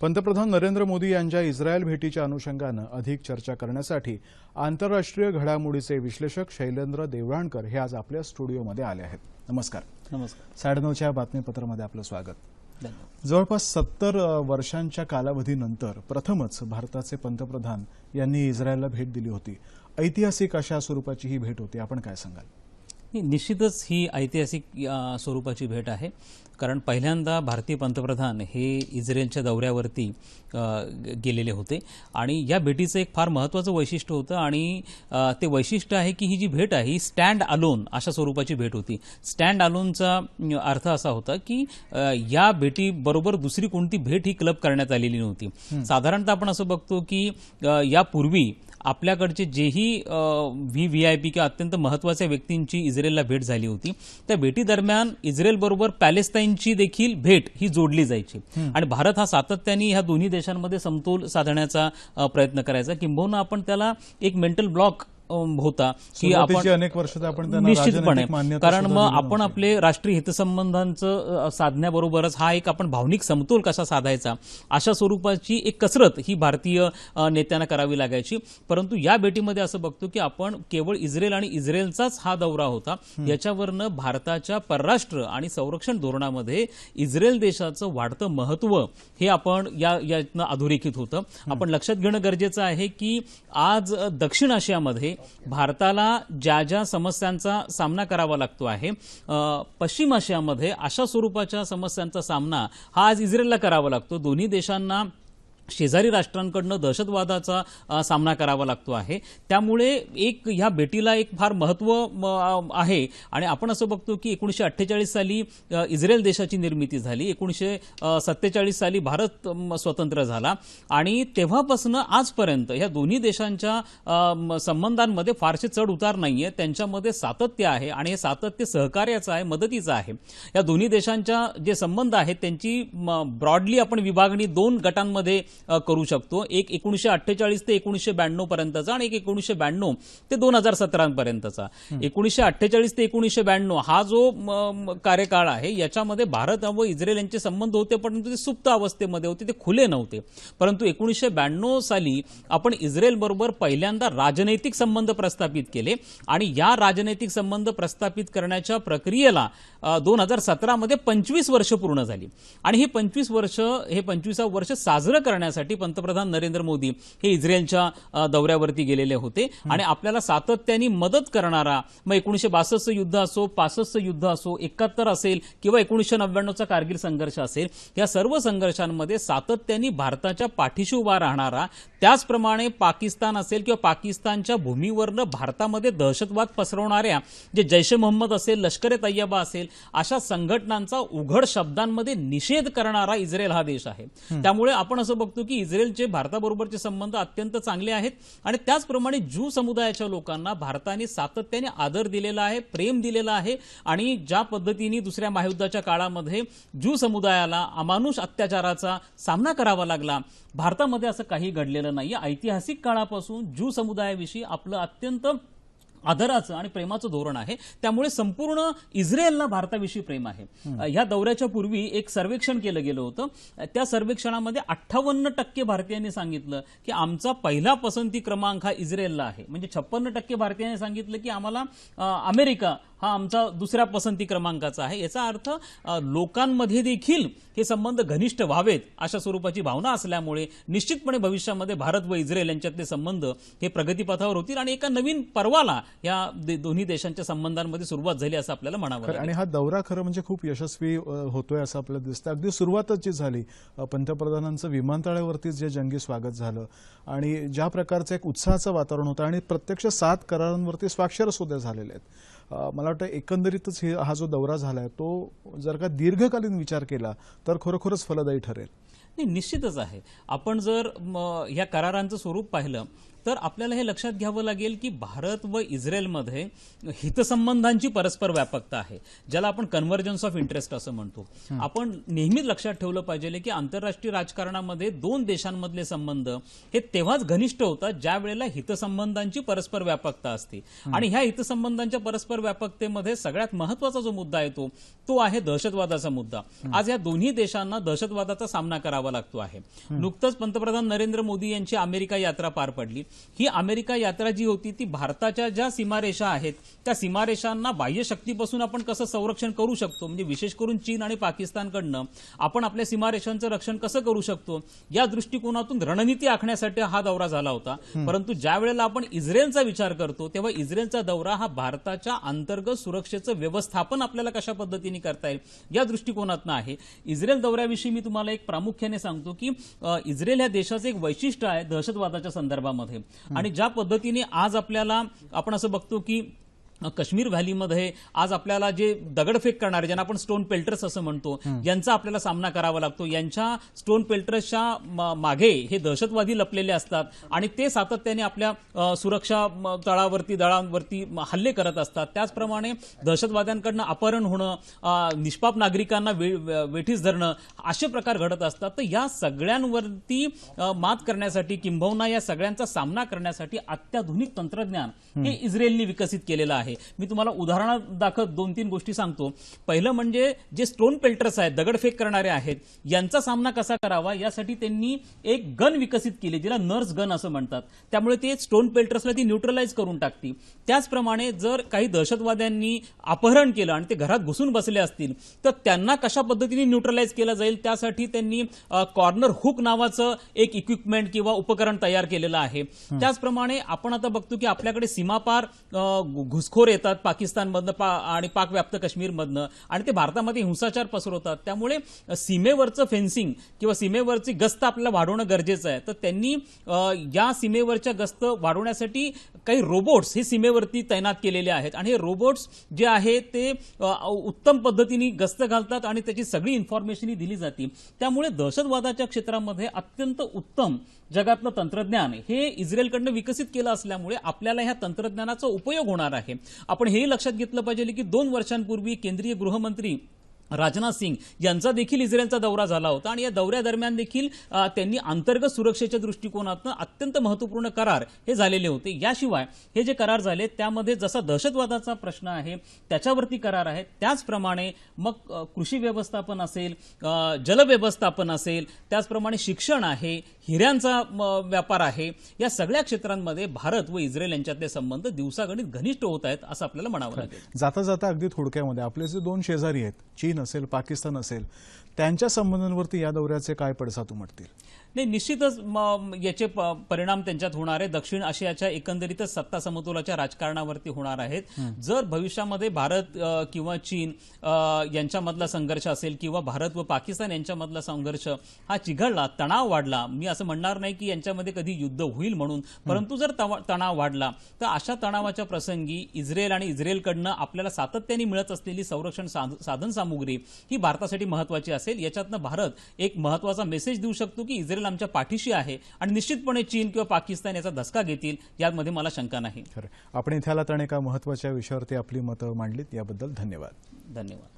पंतप्रधान नरेंद्र मोदी यांच्या इस्रायल भेटीच्या अनुषंगानं अधिक चर्चा करण्यासाठी आंतरराष्ट्रीय घडामोडीचे विश्लेषक शैलेंद्र देवळाणकर हे आज आपल्या स्टुडिओमध्ये आले आहेत. नमस्कार. नमस्कार. साडेनऊच्या बातमीपत्रामध्ये आपलं स्वागत. जवळपास सत्तर वर्षांच्या कालावधीनंतर प्रथमच भारताचे पंतप्रधान यांनी इस्रायलला भेट दिली होती. ऐतिहासिक अशा स्वरूपाची ही भेट होती. आपण काय सांगाल? निश्चितच ही ऐतिहासिक स्वरूपाची भेट आहे. कारण पहिल्यांदा भारतीय पंतप्रधान हे इस्रायलच्या दौऱ्यावरती गेलेले होते. आणि या भेटीचं एक फार महत्त्वाचं वैशिष्ट्य होतं आणि ते वैशिष्ट्य आहे की ही जी भेट आहे ही स्टँड अलोन अशा स्वरूपाची भेट होती. स्टँड अलोनचा अर्थ असा होता की या भेटीबरोबर दुसरी कोणती भेट ही क्लब करण्यात आलेली नव्हती. साधारणतः आपण असं बघतो की यापूर्वी आपल्याकडचे जेही व्ही व्ही आय पी किंवा अत्यंत महत्त्वाच्या व्यक्तींची इस्रायलला भेट झाली होती त्या भेटीदरम्यान इस्रायल बरोबर पॅलेस्टाईनची देखील भेट ही जोडली जायची. आणि भारत हा सातत्याने ह्या दोन्ही देशांमध्ये समतोल साधण्याचा प्रयत्न करायचा. किंबहुना आपण त्याला एक मेंटल ब्लॉक होता की आपण अनेक वर्ष आपण निश्चितपणे. कारण मग आपण. आपले राष्ट्रीय हितसंबंधांचं साधण्याबरोबरच हा एक आपण भावनिक समतोल कसा साधायचा? अशा स्वरूपाची एक कसरत ही भारतीय नेत्यांना करावी लागायची. परंतु या भेटीमध्ये असं बघतो की आपण केवळ इस्रायल आणि इस्रायलचाच हा दौरा होता. याच्यावरनं भारताच्या परराष्ट्र आणि संरक्षण धोरणामध्ये इस्रायल देशाचं वाढतं महत्त्व हे आपण या यातनं अधोरेखित होतं. आपण लक्षात घेणं गरजेचं आहे की आज दक्षिण आशियामध्ये भारताला ज्या ज्या समस्यांचा सामना करावा लागतो आहे पश्चिम आशियामध्ये अशा स्वरूपाच्या समस्यांचा सामना हा आज इस्रायलला करावा लागतो. दोन्ही देशांना शेजारी राष्ट्रांकडनं दहशतवादाचा सामना करावा लागतो आहे. त्यामुळे एक ह्या भेटीला एक फार महत्त्व म, आहे. आणि आपण असं बघतो की एकोणीसशे अठ्ठेचाळीस साली इस्रेल इस्रायल देशाची निर्मिती झाली. एकोणीसशे सत्तेचाळीस साली भारत म, स्वतंत्र झाला. आणि तेव्हापासून आजपर्यंत ह्या दोन्ही देशांच्या संबंधांमध्ये फारसे चढ उतार आहे त्यांच्यामध्ये सातत्य आहे आणि हे सातत्य सहकार्याचं आहे मदतीचं आहे. या दोन्ही देशांच्या जे संबंध आहेत त्यांची ब्रॉडली आपण विभागणी दोन गटांमध्ये करू शकतो. एक एकोणीसशे अठ्ठेचाळीस ते एकोणीसशे ब्याण्णव पर्यंतचा आणि एक एकोणीसशे ब्याण्णव ते दोन हजार सतरा पर्यंतचा. एकोणीसशे अठ्ठेचाळीस ते एकोणीसशे ब्याण्णव हा जो कार्यकाळ आहे याच्यामध्ये भारत व इस्रायल यांचे संबंध होते परंतु ते सुप्त अवस्थेमध्ये होते ते खुले नव्हते. परंतु एकोणीसशे ब्याण्णव साली आपण इस्रायल बरोबर पहिल्यांदा राजनैतिक संबंध प्रस्थापित केले आणि या राजनैतिक संबंध प्रस्थापित करण्याच्या प्रक्रियेला दोन हजार सतरामध्ये पंचवीस वर्ष पूर्ण झाली. आणि ही पंचवीस वर्ष हे पंचवीसावं वर्ष साजरं करण्यासाठी पंतप्रधान नरेंद्र मोदी हे इस्रायलच्या दौऱ्यावरती गेलेले होते. आणि आपल्याला सातत्याने मदत करणारा मग एकोणीसशे बासष्ट युद्ध असो पासष्ट युद्ध असो एकाहत्तर असेल किंवा एकोणीसशे नव्याण्णवचा कारगिल संघर्ष असेल या सर्व संघर्षांमध्ये सातत्याने भारताच्या पाठीशी उभा राहणारा त्याचप्रमाणे पाकिस्तान असेल किंवा पाकिस्तानच्या भूमीवरनं भारतामध्ये दहशतवाद पसरवणाऱ्या जे जैश मोहम्मद असेल लष्कर ए तय्यबा असेल अशा संघटनांचा उघड शब्दांमध्ये निषेध करणारा इस्रायल हा देश आहे. त्यामुळे आपण असं बघतो की इस्रायलचे भारताबरोबरचे संबंध अत्यंत चांगले आहेत आणि त्याचप्रमाणे ज्यू समुदायाच्या लोकांना भारताने सातत्याने आदर दिलेला आहे प्रेम दिलेला आहे आणि ज्या पद्धतीने दुसऱ्या महायुद्धाच्या काळामध्ये ज्यू समुदायाला अमानुष अत्याचाराचा सामना करावा लागला भारतामध्ये असं काही घडलेलं नाही ऐतिहासिक काळापासून ज्यू समुदायाविषयी आपलं अत्यंत आदराचं आणि प्रेमाचं धोरण आहे. त्यामुळे संपूर्ण इस्रायलला भारताविषयी प्रेम आहे. ह्या दौऱ्याच्या पूर्वी एक सर्वेक्षण केलं गेलं होतं. त्या सर्वेक्षणामध्ये अठ्ठावन्न टक्के भारतीयांनी सांगितलं की आमचा पहिला पसंती क्रमांक हा इस्रायलला आहे. म्हणजे छप्पन्न टक्के भारतीयांनी सांगितलं की आम्हाला अमेरिका हा आमचा दुसऱ्या पसंती क्रमांकाचा आहे. याचा अर्थ लोकांमध्ये देखील हे संबंध घनिष्ठ व्हावेत अशा स्वरूपाची भावना असल्यामुळे निश्चितपणे भविष्यामध्ये भारत व इस्रायल यांच्यातले संबंध हे प्रगतीपथावर होतील आणि एका नवीन पर्वाला या दोन्ही देशांच्या संबंधांमध्ये सुरुवात झाली असं आपल्याला म्हणावं. आणि हा दौरा खरं म्हणजे खूप यशस्वी होतोय असं आपल्याला दिसतं अगदी सुरुवातच जी झाली पंतप्रधानांचं विमानतळावरतीच जे जंगी स्वागत झालं आणि ज्या प्रकारचं एक उत्साहाचं वातावरण होतं आणि प्रत्यक्ष सात करारांवरती स्वाक्षर सुद्धा झालेले आहेत. मला वाटतं एकंदरीतच हे हा जो दौरा झालाय तो जर का दीर्घकालीन विचार केला तर खरोखरच फलदायी ठरेल. नाही निश्चितच आहे. आपण जर ह्या करारांचं स्वरूप पाहिलं तर आपल्याला हे लक्षात घ्यावं लागेल की भारत व इस्रायलमध्ये हितसंबंधांची परस्पर व्यापकता आहे ज्याला आपण कन्व्हर्जन्स ऑफ इंटरेस्ट असं म्हणतो. आपण नेहमीच लक्षात ठेवलं पाहिजे की आंतरराष्ट्रीय राजकारणामध्ये दोन देशांमधले संबंध हे तेव्हाच घनिष्ठ होतात ज्या वेळेला हितसंबंधांची परस्पर व्यापकता असते. आणि ह्या हितसंबंधांच्या परस्पर व्यापकतेमध्ये सगळ्यात महत्त्वाचा जो मुद्दा येतो तो आहे दहशतवादाचा मुद्दा. आज या दोन्ही देशांना दहशतवादाचा सामना करावा लागतो आहे. नुकतंच पंतप्रधान नरेंद्र मोदी यांची अमेरिका यात्रा पार पडली. ही अमेरिका यात्रा जी होती ती भारताच्या ज्या सीमारेषा आहेत त्या सीमारेषांना बाह्य शक्तीपासून आपण कसं संरक्षण करू शकतो? म्हणजे विशेष करून चीन आणि पाकिस्तानकडनं आपण आपल्या सीमारेषांचं रक्षण कसं करू शकतो? या दृष्टिकोनातून रणनीती आखण्यासाठी हा दौरा झाला होता. परंतु ज्या वेळेला आपण इस्रायलचा विचार करतो तेव्हा इस्रायलचा दौरा हा भारताच्या अंतर्गत सुरक्षेचं व्यवस्थापन आपल्याला कशा पद्धतीने करता येईल या दृष्टिकोनातनं आहे. इस्रायल दौऱ्याविषयी मी तुम्हाला एक प्रामुख्याने सांगतो की अ, इस्रायल या देशाचं एक वैशिष्ट्य आहे दहशतवादाच्या संदर्भामध्ये. आणि ज्या पद्धतीने आज आपल्याला आपण असं बघतो की काश्मीर व्हॅलीमध्ये आज आपल्याला जे दगडफेक करणारे ज्यांना आपण स्टोन पेल्टर्स असं म्हणतो यांचा आपल्याला सामना करावा लागतो. यांच्या स्टोन पेल्टर्सच्या मागे हे दहशतवादी लपलेले असतात आणि ते सातत्याने आपल्या सुरक्षा तळावरती दळांवरती हल्ले करत असतात. त्याचप्रमाणे दहशतवाद्यांकडनं अपहरण होणं निष्पाप नागरिकांना वे- वेठीस धरणं असे प्रकार घडत असतात. तर या सगळ्यांवरती मात करण्यासाठी किंबहुना या सगळ्यांचा सामना करण्यासाठी अत्याधुनिक तंत्रज्ञान हे इस्रायलने विकसित केलेलं आहे. मी तुम्हाला उदाहरणादाखल दोन तीन गोष्टी सांगतो. पहिलं म्हणजे जे स्टोन पेल्टर्स आहेत दगडफेक करणारे आहेत यांचा सामना कसा करावा? यासाठी त्यांनी एक गन विकसित केली जिला नर्स गन असं म्हणतात. त्यामुळे ते स्टोन पेल्टर्सला ती न्यूट्रलाइज करून टाकतील. त्याचप्रमाणे जर काही दहशतवाद्यांनी अपहरण केलं आणि ते घरात घुसून बसले असतील तर त्यांना कशा पद्धतीने न्यूट्रलाइज केलं जाईल? त्यासाठी त्यांनी कॉर्नर हुक नावाचं एक इक्विपमेंट किंवा उपकरण तयार केलेलं आहे. त्याचप्रमाणे आपण आता बघतो की आपल्याकडे सीमापार अ, घु- घुसखोर येतात पाकिस्तानमधनं पा आणि पाकव्याप्त काश्मीरमधनं. आणि ते भारतामध्ये हिंसाचार पसरवतात. त्यामुळे सीमेवरचं फेन्सिंग किंवा सीमेवरची गस्त आपल्याला वाढवणं गरजेचं आहे. तर त्यांनी या सीमेवरच्या गस्त वाढवण्यासाठी काही रोबोट्स हे सीमेवरती तैनात केलेले आहेत. आणि हे रोबोट्स जे आहे ते उत्तम पद्धतीने गस्त घालतात आणि त्याची सगळी इन्फॉर्मेशन दिली जाते. त्यामुळे दहशतवादाच्या क्षेत्रामध्ये अत्यंत उत्तम जगातलं तंत्रज्ञान हे इस्रायलकडनं विकसित केलं असल्यामुळे आपल्याला ह्या तंत्रज्ञानाचा उपयोग होणार आहे. आपण हेही लक्षात घेतलं पाहिजे की दोन वर्षांपूर्वी केंद्रीय गृहमंत्री राजनाथ सिंग यांचा देखील इस्रायलचा दौरा झाला होता आणि या दौऱ्यादरम्यान देखील त्यांनी अंतर्गत सुरक्षेच्या दृष्टिकोनातून अत्यंत महत्त्वपूर्ण करार हे झालेले होते. याशिवाय हे जे करार झाले त्यामध्ये जसा दहशतवादाचा प्रश्न आहे त्याच्यावरती करार आहे त्याचप्रमाणे मग कृषी व्यवस्थापन असेल जलव्यवस्थापन असेल त्याचप्रमाणे शिक्षण आहे हिऱ्यांचा व्यापार आहे या सगळ्या क्षेत्रांमध्ये भारत व इस्रायल यांच्यातले संबंध दिवसागणित घनिष्ठ होत आहेत असं आपल्याला म्हणावं लागेल. जाता जाता अगदी थोडक्यामध्ये आपले जे दोन शेजारी आहेत चीन असेल पाकिस्तान असेल त्यांच्या संबंधांवरती या दौऱ्याचे काय पडसाद उमटतील? नाही निश्चितच याचे परिणाम त्यांच्यात होणार आहे दक्षिण आशियाच्या एकंदरीतच सत्ता समतोलाच्या राजकारणावरती होणार आहेत. जर भविष्यामध्ये भारत किंवा चीन यांच्यामधला संघर्ष असेल किंवा भारत व पाकिस्तान यांच्यामधला संघर्ष हा चिघळला तणाव वाढला मी असं म्हणणार नाही की यांच्यामध्ये कधी युद्ध होईल म्हणून. परंतु जर तणाव वाढला तर अशा तणावाच्या प्रसंगी इस्रायल आणि इस्रायलकडनं आपल्याला सातत्याने मिळत असलेली संरक्षण साध- साधन सामुग्री ही भारतासाठी महत्वाची असेल. याच्यातनं भारत एक महत्त्वाचा मेसेज देऊ शकतो की इस्रायल आमच्या पाठीशी आहे आणि निश्चितपणे चीन किंवा पाकिस्तान याचा धसका घेतील यामध्ये मला शंका नाही. आपण इथे आलात आणि एका महत्त्वाच्या विषयावरती आपली मतं मांडलीत. याबद्दल धन्यवाद. धन्यवाद.